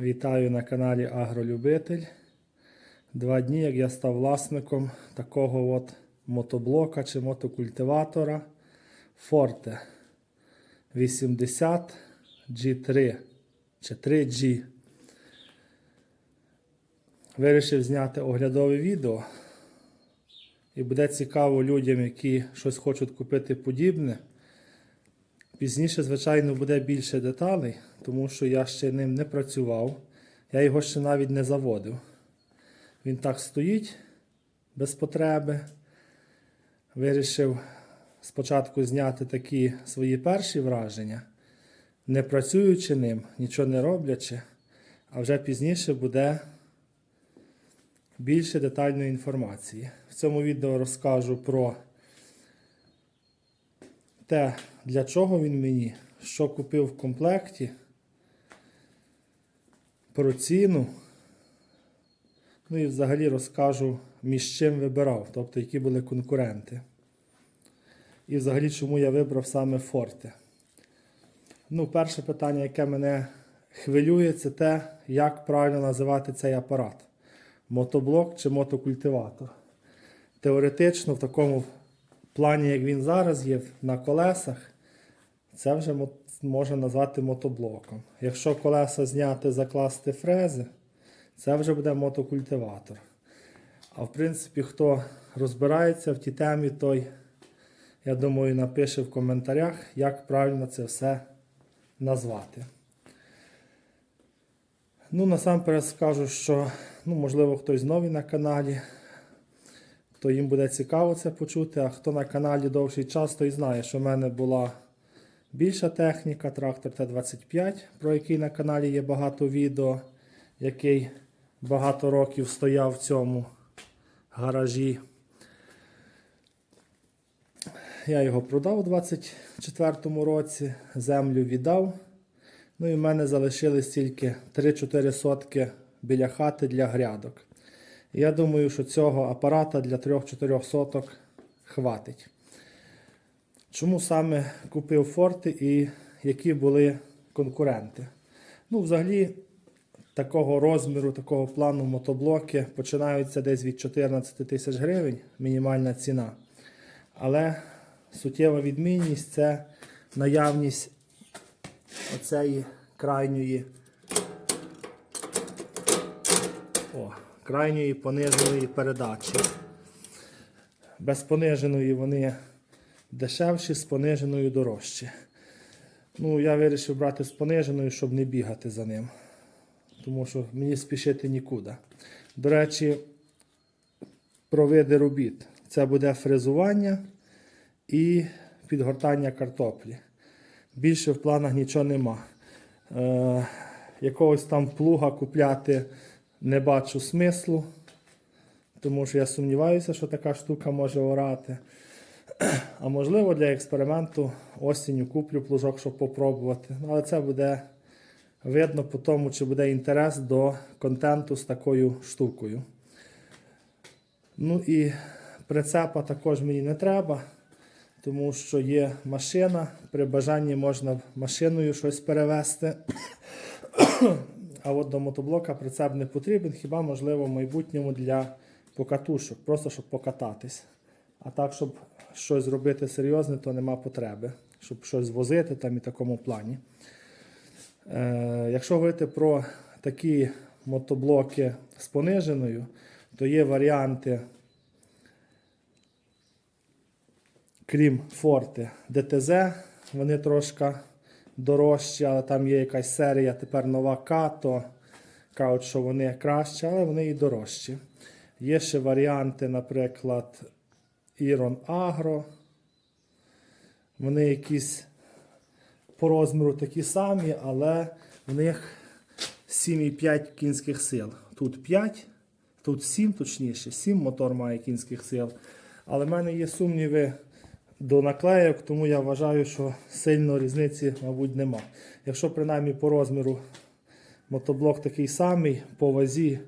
Вітаю на каналі Агролюбитель. Два дні, як я став власником такого от мотоблока чи мотокультиватора Forte 80 G3 чи 3G. Вирішив зняти оглядове відео. І буде цікаво людям, які щось хочуть купити подібне. Пізніше, звичайно, буде більше деталей, тому що я ще ним не працював. Я його ще навіть не заводив. Він так стоїть без потреби. Вирішив спочатку зняти такі свої перші враження, не працюючи ним, нічого не роблячи, а вже пізніше буде більше детальної інформації. В цьому відео розкажу про те, для чого він мені, що купив в комплекті, про ціну. Ну і взагалі розкажу, між чим вибирав, тобто які були конкуренти. І взагалі, чому я вибрав саме Форте. Ну, перше питання, яке мене хвилює, це те, як правильно називати цей апарат: мотоблок чи мотокультиватор. Теоретично, в такому плані, як він зараз є, на колесах, це вже мо- можна назвати мотоблоком. Якщо колеса зняти, закласти фрези, це вже буде мотокультиватор. А в принципі, хто розбирається в тій темі, той, я думаю, напише в коментарях, як правильно це все назвати. Ну, насамперед скажу, що ну, можливо хтось новий на каналі, то їм буде цікаво це почути. А хто на каналі довший час, той знає, що в мене була більша техніка, трактор Т-25, про який на каналі є багато відео, який багато років стояв в цьому гаражі. Я його продав у 24-му році, землю віддав. Ну і в мене залишились тільки 3-4 сотки біля хати для грядок. Я думаю, що цього апарата для 3-4 соток хватить. Чому саме купив Форти і які були конкуренти? Ну, взагалі, такого розміру, такого плану мотоблоки починаються десь від 14 тисяч гривень, мінімальна ціна. Але суттєва відмінність це наявність оцеї крайньої о, крайньої пониженої передачі. Без пониженої вони дешевші, з пониженою дорожчі. Ну, я вирішив брати з пониженою, щоб не бігати за ним. Тому що мені спішити нікуди. До речі, про види робіт. Це буде фрезування і підгортання картоплі. Більше в планах нічого нема. Е, якогось там плуга купляти не бачу смислу, тому що я сумніваюся, що така штука може орати. А можливо, для експерименту осінню куплю плужок, щоб попробувати. Але це буде видно по тому, чи буде інтерес до контенту з такою штукою. Ну і прицепа також мені не треба, тому що є машина. При бажанні можна машиною щось перевезти. А от до мотоблока прицеп не потрібен, хіба можливо в майбутньому для покатушок, просто щоб покататись. А так, щоб щось зробити серйозне, то нема потреби, щоб щось возити там і такому плані. Е, якщо говорити про такі мотоблоки з пониженою, то є варіанти, крім Форти, ДТЗ, вони трошки дорожчі, але там є якась серія, тепер нова Като. Кажуть, що вони кращі, але вони і дорожчі. Є ще варіанти, наприклад, Iron Agro. Вони якісь по розміру такі самі, але в них 7,5 кінських сил. Тут 5, тут 7, точніше, 7 мотор має кінських сил. Але в мене є сумніви до наклейок, тому я вважаю, що сильно різниці, мабуть, нема. Якщо принаймні по розміру мотоблок такий самий, по вазі,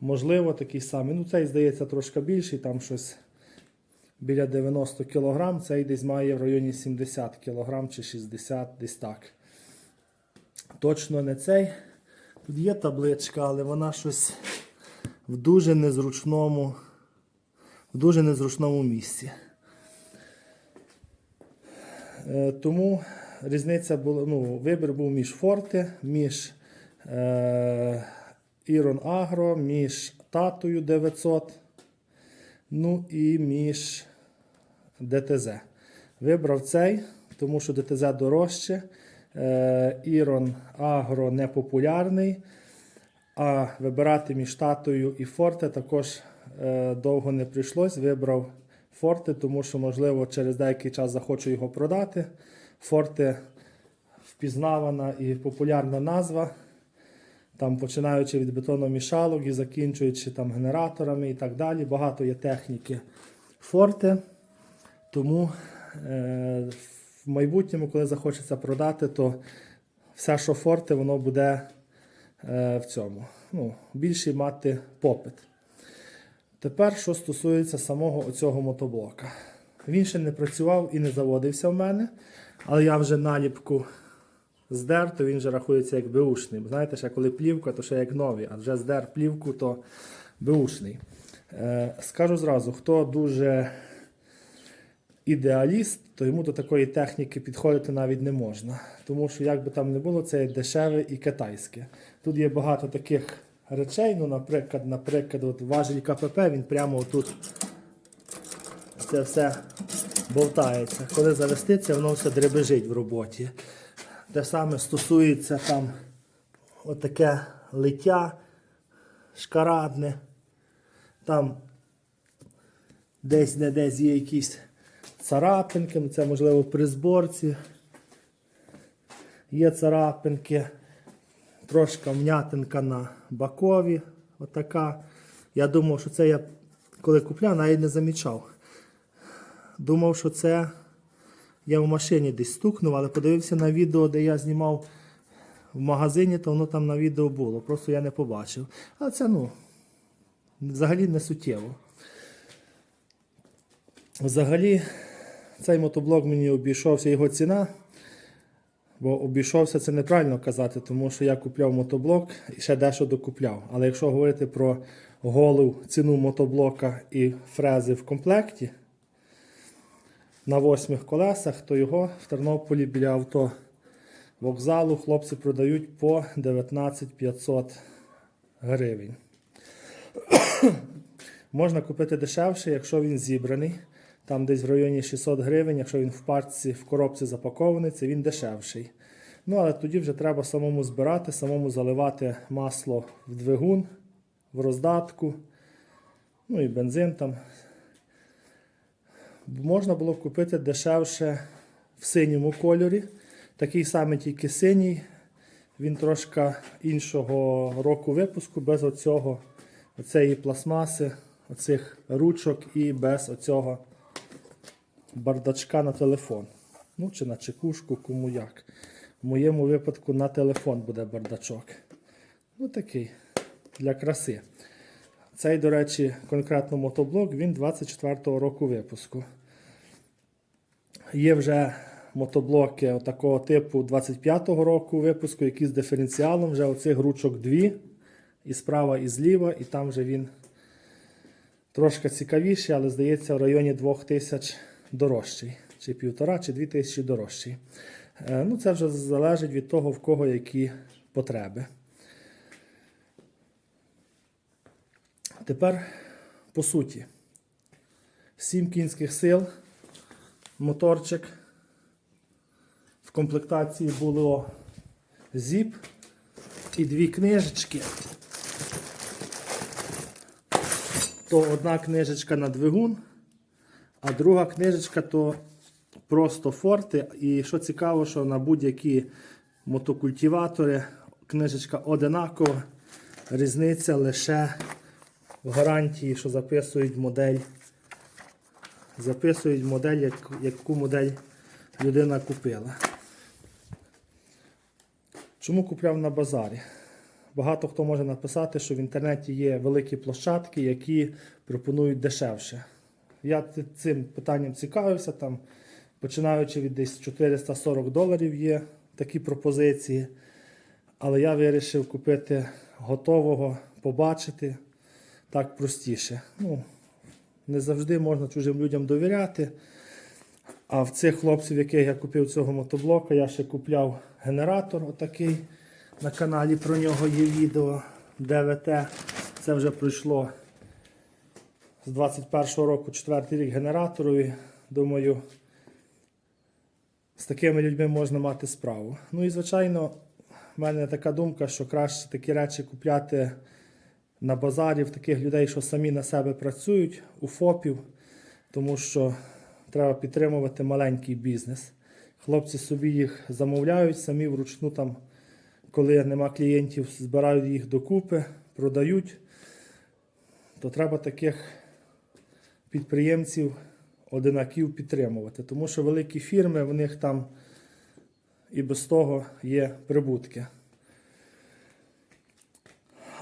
можливо, такий самий. Ну, цей, здається, трошки більший, там щось біля 90 кг, цей десь має в районі 70 кг чи 60 десь так. Точно не цей. Тут є табличка, але вона щось в дуже незручному, в дуже незручному місці. Е, Тому різниця була, ну, вибір був між Форте, між е, Ірон Агро, між Татою 900, ну і між ДТЗ. Вибрав цей, тому що ДТЗ дорожче. Е, Ірон Агро непопулярний. А вибирати між Татою і Форте також довго не прийшлось. Вибрав Форте, тому що, можливо, через деякий час захочу його продати. Форте впізнавана і популярна назва. Там починаючи від бетономішалок і закінчуючи там генераторами і так далі. Багато є техніки Форте. Тому е, в майбутньому, коли захочеться продати, то все, що Форте, воно буде е, в цьому. Ну, більший мати попит. Тепер, що стосується самого оцього мотоблока. Він ще не працював і не заводився в мене, але я вже наліпку здер, то він вже рахується як беушний. Знаєте, ще коли плівка, то ще як новий, а вже здер плівку, то беушний. Е, скажу зразу, хто дуже ідеаліст, то йому до такої техніки підходити навіть не можна. Тому що, як би там не було, це дешеве і китайське. Тут є багато таких речей. Ну, наприклад, наприклад, от важель КПП, він прямо отут це все болтається. Коли завеститься, воно все дребежить в роботі. Те саме стосується там отаке лиття шкарадне. Там десь не десь є якісь царапинки, ну це можливо при зборці. Є царапинки, трошка вм'ятинка на бакові. Отака. Я думав, що це я коли купляв, навіть не замічав. Думав, що це я в машині десь стукнув, але подивився на відео, де я знімав в магазині, то воно там на відео було. Просто я не побачив. Але це ну, взагалі не суттєво. Взагалі, цей мотоблок мені обійшовся його ціна. Бо обійшовся це неправильно казати, тому що я купляв мотоблок і ще дещо докупляв. Але якщо говорити про голу ціну мотоблока і фрези в комплекті на восьмих колесах, то його в Тернополі біля авто вокзалу хлопці продають по 19 500 гривень. Можна купити дешевше, якщо він зібраний. Там десь в районі 600 гривень, якщо він в парці, в коробці запакований, це він дешевший. Ну, але тоді вже треба самому збирати, самому заливати масло в двигун, в роздатку, ну і бензин там. Можна було купити дешевше в синьому кольорі. Такий самий тільки синій. Він трошки іншого року випуску, без оцього, оцеї пластмаси, оцих ручок і без оцього бардачка на телефон. Ну, чи на чекушку, кому як. В моєму випадку на телефон буде бардачок. Ну, такий для краси. Цей, до речі, конкретно мотоблок, він 24-го року випуску. Є вже мотоблоки такого типу 25-го року випуску, які з диференціалом, вже оцих ручок дві, і справа, і зліва, і там вже він трошки цікавіший, але здається, в районі 2000 дорожчий. Чи півтора, чи дві тисячі дорожчий. Е, Ну, це вже залежить від того, в кого які потреби. Тепер по суті. 7 кінських сил, моторчик. В комплектації було зіп і дві книжечки. То одна книжечка на двигун, а друга книжечка то просто форти. І що цікаво, що на будь-які мотокультиватори книжечка одинакова. Різниця лише в гарантії, що записують модель. Записують модель, яку модель людина купила. Чому купляв на базарі? Багато хто може написати, що в інтернеті є великі площадки, які пропонують дешевше. Я цим питанням цікавився, там, починаючи від десь 440 доларів є такі пропозиції. Але я вирішив купити готового, побачити так простіше. Ну, не завжди можна чужим людям довіряти. А в цих хлопців, яких я купив цього мотоблока, я ще купляв генератор отакий. На каналі про нього є відео ДВТ. Це вже пройшло з 21-го року, четвертий рік генераторові. Думаю, з такими людьми можна мати справу. Ну і звичайно, в мене така думка, що краще такі речі купляти на базарі в таких людей, що самі на себе працюють, у ФОПів, тому що треба підтримувати маленький бізнес. Хлопці собі їх замовляють, самі вручну там, коли нема клієнтів, збирають їх докупи, продають. То треба таких підприємців, одинаків підтримувати. Тому що великі фірми, в них там і без того є прибутки.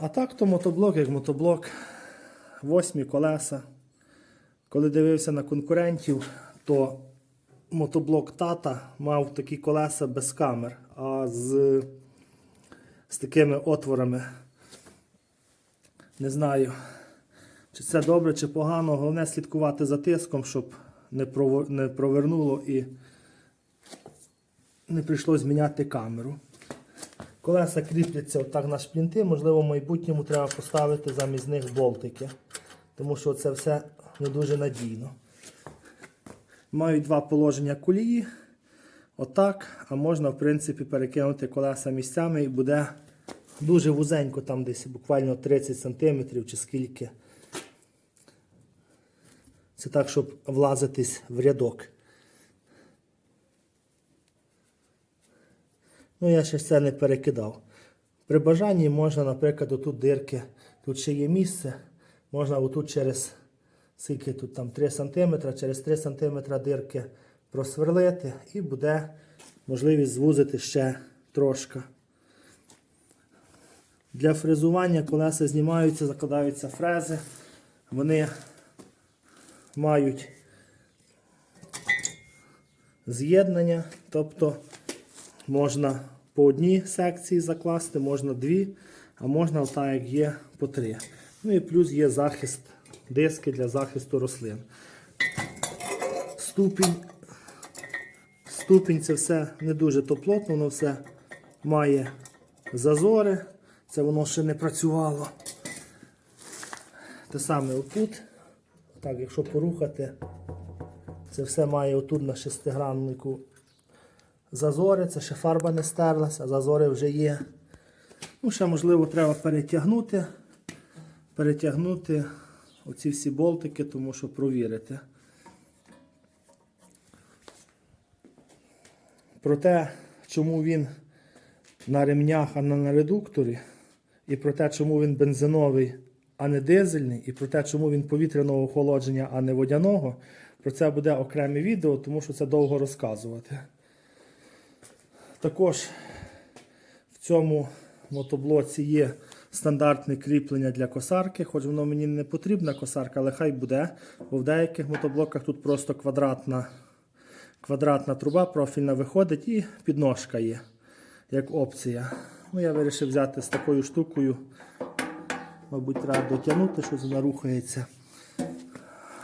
А так то мотоблок, як мотоблок, восьмі колеса. Коли дивився на конкурентів, то мотоблок тата мав такі колеса без камер, а з, з такими отворами. Не знаю, чи це добре, чи погано. Головне слідкувати за тиском, щоб не, не провернуло і не прийшлось зміняти камеру. Колеса кріпляться отак на шплінти, можливо, в майбутньому треба поставити замість них болтики, тому що це все не дуже надійно. Мають два положення колії. Отак, а можна, в принципі, перекинути колеса місцями і буде дуже вузенько, там десь буквально 30 см чи скільки. Це так, щоб влазитись в рядок. Ну, я ще це не перекидав. При бажанні можна, наприклад, отут дирки, тут ще є місце, можна отут через скільки тут там 3 см, через 3 см дирки просверлити і буде можливість звузити ще трошки. Для фрезування колеса знімаються, закладаються фрези. Вони мають з'єднання, тобто можна по одній секції закласти, можна дві, а можна так, як є, по три. Ну і плюс є захист, диски для захисту рослин. Ступінь. Ступінь це все не дуже то плотно, воно все має зазори. Це воно ще не працювало. Те саме отут. Так, якщо порухати, це все має отут на шестиграннику зазори, це ще фарба не стерлася, зазори вже є. Ну, ще, можливо, треба перетягнути, перетягнути оці всі болтики, тому що провірити. Про те, чому він на ремнях, а не на редукторі, і про те, чому він бензиновий, а не дизельний, і про те, чому він повітряного охолодження, а не водяного, про це буде окреме відео, тому що це довго розказувати. Також в цьому мотоблоці є стандартне кріплення для косарки, хоч воно мені не потрібна косарка, але хай буде. Бо в деяких мотоблоках тут просто квадратна, квадратна труба профільна виходить і підножка є, як опція. Ну, Я вирішив взяти з такою штукою. Мабуть, треба дотягнути, що вона рухається.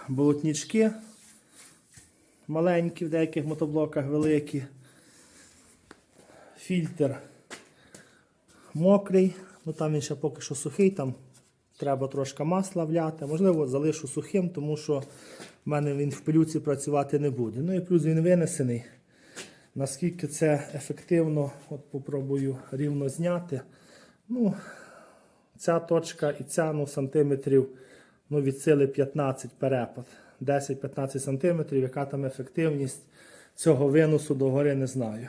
Болотнички маленькі, в деяких мотоблоках великі фільтр мокрий, ну там він ще поки що сухий, там треба трошки масла вляти. Можливо, залишу сухим, тому що в мене він в пилюці працювати не буде. Ну і плюс він винесений. Наскільки це ефективно, от попробую рівно зняти. Ну, Ця точка і ця ну, сантиметрів ну, від сили 15 перепад. 10-15 сантиметрів, яка там ефективність цього виносу догори не знаю.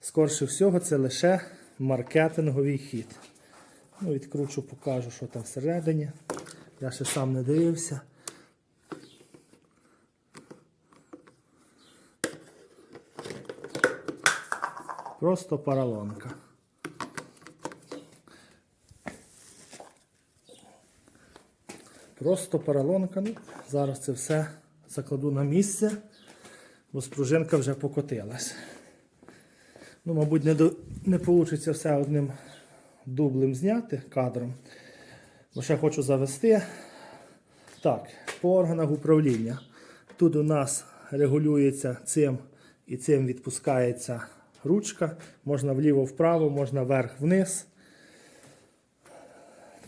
Скорше всього, це лише маркетинговий хід. Ну, Відкручу, покажу, що там всередині. Я ще сам не дивився. Просто поролонка. Просто поролонка. Ну, зараз це все закладу на місце, бо спружинка вже покотилась. Ну, мабуть, не, до... не вийде все одним дублем зняти кадром. Бо ще хочу завести. Так, по органах управління. Тут у нас регулюється цим і цим відпускається ручка. Можна вліво-вправо, можна вверх-вниз.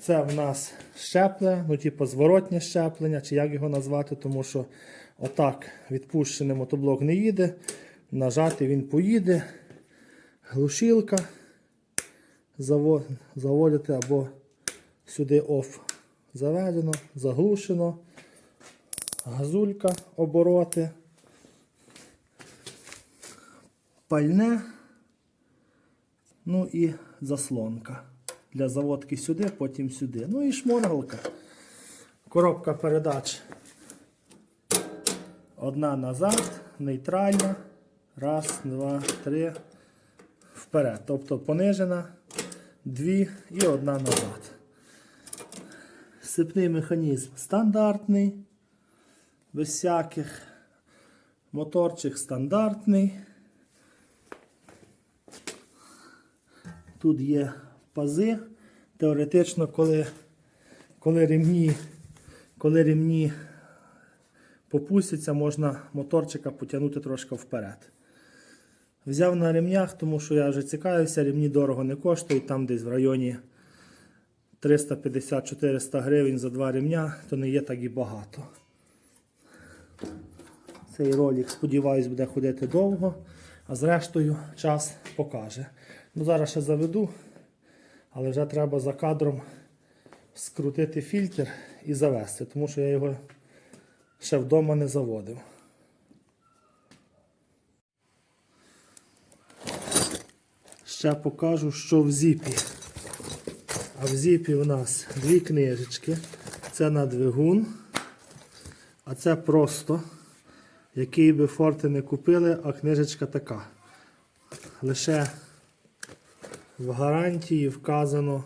Це в нас щеплення, ну, типу зворотнє щеплення, чи як його назвати, тому що отак відпущений мотоблок не їде. Нажати він поїде. Глушилка. Заводити або сюди оф заведено, заглушено. Газулька, обороти. Пальне. Ну і заслонка. Для заводки сюди, потім сюди. Ну і шморгалка. Коробка передач. Одна назад, нейтральна. Раз, два, три. Вперед. Тобто понижена, дві і одна назад. Сипний механізм стандартний. Без всяких. Моторчик стандартний. Тут є пази. Теоретично, коли, коли ремні, коли ремні попустяться, можна моторчика потягнути трошки вперед. Взяв на ремнях, тому що я вже цікавився, ремні дорого не коштують, там десь в районі 350-400 гривень за два ремня, то не є так і багато. Цей ролик, сподіваюсь, буде ходити довго, а зрештою час покаже. Ну, Зараз ще заведу, але вже треба за кадром скрутити фільтр і завести, тому що я його ще вдома не заводив. Ще покажу, що в зіпі. А в зіпі у нас дві книжечки. Це на двигун, а це просто, який би форти не купили, а книжечка така. Лише в гарантії вказано,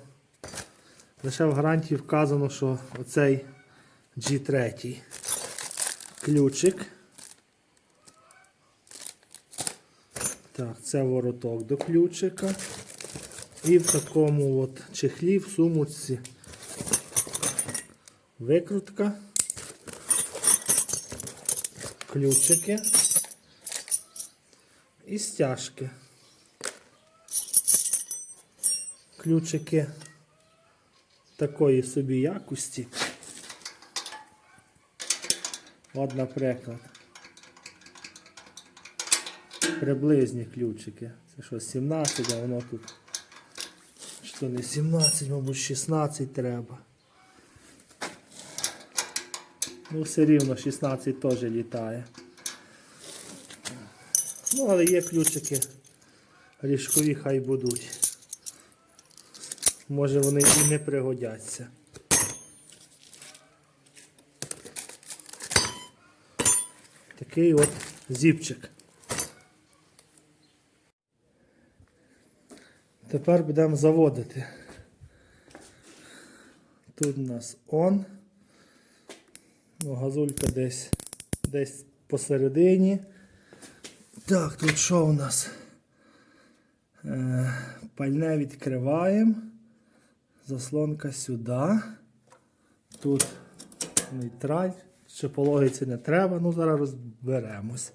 лише в гарантії вказано, що оцей G3 ключик. Так, це вороток до ключика. І в такому от чехлі в сумочці викрутка, ключики і стяжки. Ключики такої собі якості. От, наприклад. Приблизні ключики. Це що, 17, а воно тут. Що не 17, мабуть, 16 треба. Ну, все рівно 16 теж літає. Ну, але є ключики ріжкові хай будуть. Може вони і не пригодяться. Такий от зіпчик. Тепер будемо заводити. Тут у нас он. Ну, газулька десь десь посередині. Так, тут що у нас? Е, пальне відкриваємо. Заслонка сюди. Тут нейтраль. Ще по логіці не треба, ну зараз розберемось.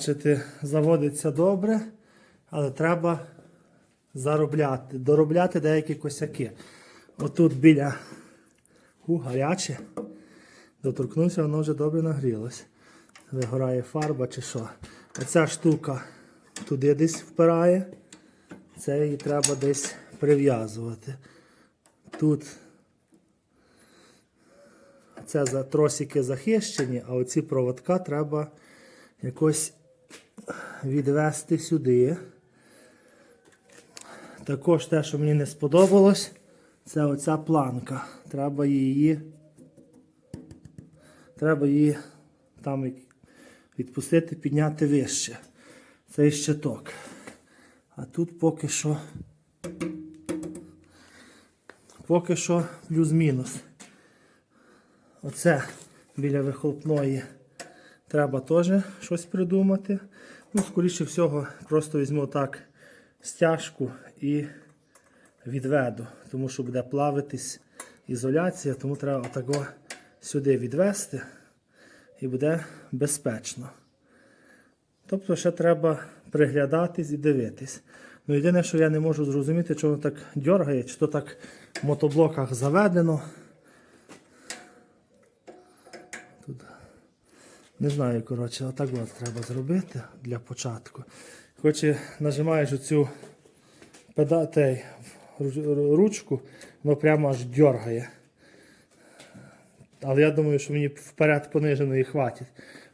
Бачите, заводиться добре, але треба заробляти, доробляти деякі косяки. Отут біля у гаряче. Доторкнувся, воно вже добре нагрілось. Вигорає фарба чи що. Оця штука туди десь впирає. Це її треба десь прив'язувати. Тут це за тросики захищені, а оці проводка треба якось відвести сюди. Також те, що мені не сподобалось, це оця планка. Треба її. Треба її там відпустити, підняти вище. Цей щиток. А тут поки що. Поки що плюс-мінус. Оце біля вихлопної треба теж щось придумати. Ну, скоріше всього, просто візьму так стяжку і відведу, тому що буде плавитись ізоляція, тому треба отако сюди відвести і буде безпечно. Тобто ще треба приглядатись і дивитись. Ну, єдине, що я не можу зрозуміти, чого так дергає, чи то так в мотоблоках заведено. Не знаю, коротше, отак от треба зробити для початку. Хоч нажимаєш оцю педа, тей, ру- ручку, воно прямо аж дергає. Але я думаю, що мені вперед пониженої хватить.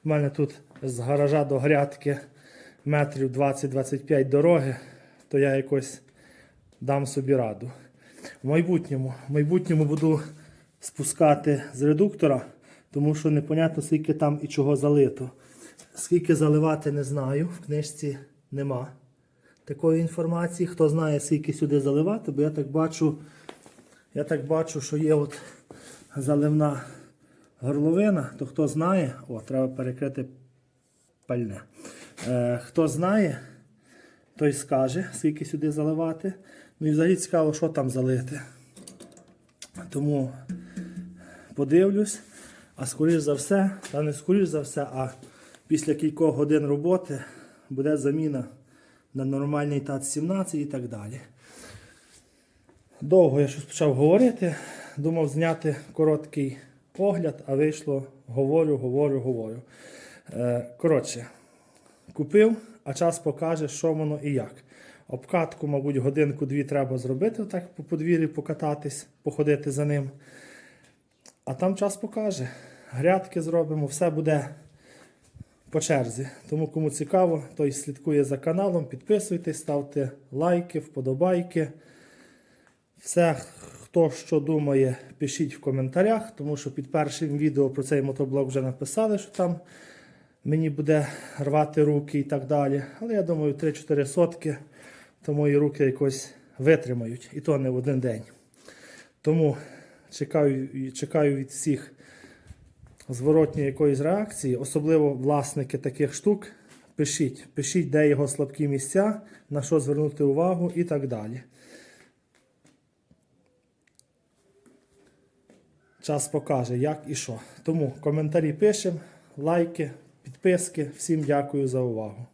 У мене тут з гаража до грядки метрів 20-25 дороги, то я якось дам собі раду. В майбутньому, в майбутньому буду спускати з редуктора, тому що непонятно, скільки там і чого залито. Скільки заливати, не знаю, в книжці нема такої інформації. Хто знає, скільки сюди заливати, бо я так бачу, я так бачу, що є от заливна горловина, то хто знає, о, треба перекрити пальне. Е, хто знає, той скаже, скільки сюди заливати. Ну і взагалі цікаво, що там залити. Тому подивлюсь, а скоріш за все, та не скоріш за все, а після кількох годин роботи буде заміна на нормальний ТАЦ-17 і так далі. Довго я щось почав говорити, думав зняти короткий огляд, а вийшло говорю, говорю, говорю. Е, коротше, купив, а час покаже, що воно і як. Обкатку, мабуть, годинку-дві треба зробити, так по подвір'ю покататись, походити за ним. А там час покаже. Грядки зробимо, все буде по черзі. Тому кому цікаво, той слідкує за каналом, підписуйтесь, ставте лайки, вподобайки. Все, хто що думає, пишіть в коментарях, тому що під першим відео про цей мотоблок вже написали, що там мені буде рвати руки і так далі. Але я думаю, 3-4 сотки, то мої руки якось витримають, і то не в один день. Тому чекаю, чекаю від всіх зворотньої якоїсь реакції, особливо власники таких штук. Пишіть, пишіть, де його слабкі місця, на що звернути увагу і так далі. Час покаже, як і що. Тому коментарі пишемо, лайки, підписки. Всім дякую за увагу.